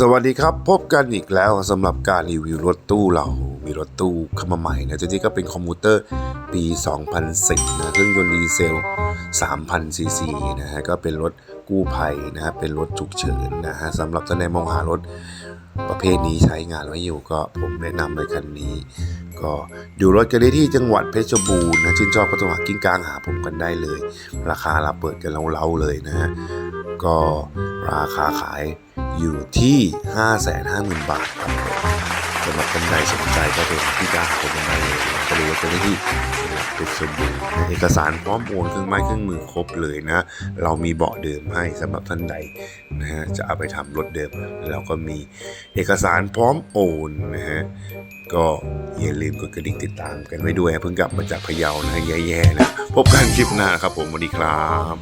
สวัสดีครับ พบกันอีกแล้วสำหรับการรีวิวรถตู้เรา มีรถตู้เข้ามาใหม่นะตัวนี้ก็เป็นคอมพิวเตอร์ปี 2010 นะเครื่องยนต์ดีเซล 3,000 ซีซีนะฮะก็เป็นรถกู้ภัยนะฮะเป็นรถฉุกเฉินนะฮะสำหรับท่านใดมองหารถประเภทนี้ใช้งานไว้อยู่ก็ผมแนะนำเลยคันนี้ ก็ดูรถกันได้ที่จังหวัดเพชรบูรณ์นะชื่นชอบก็โทรหากิ้งกลางหาผมกันได้เลย ราคาเราเปิดกันเล่าๆเลยนะฮะก็ราคาขาย อยู่ที่ 550,000 บาทครับผมสำหรับท่านใดสนใจก็โทรหาพี่กาหาผมกันได้เลยก็รู้ว่าจะได้ที่จังหวัดชรบูรณ์เอกสารพร้อมโอนเครื่องไม้เครื่องมือครบเลยนะ เรามีเบาะเดิมให้สำหรับท่านใดนะฮะจะเอาไปทำรถเดิมเราก็มีเอกสารพร้อมโอนนะฮะก็อย่าลืมกดกระดิ่งติดตามกันไว้ด้วยเพิ่งกลับมาจากพะเยานะแย่ๆนะพบกันคลิปหน้าครับผมสวัสดีครับ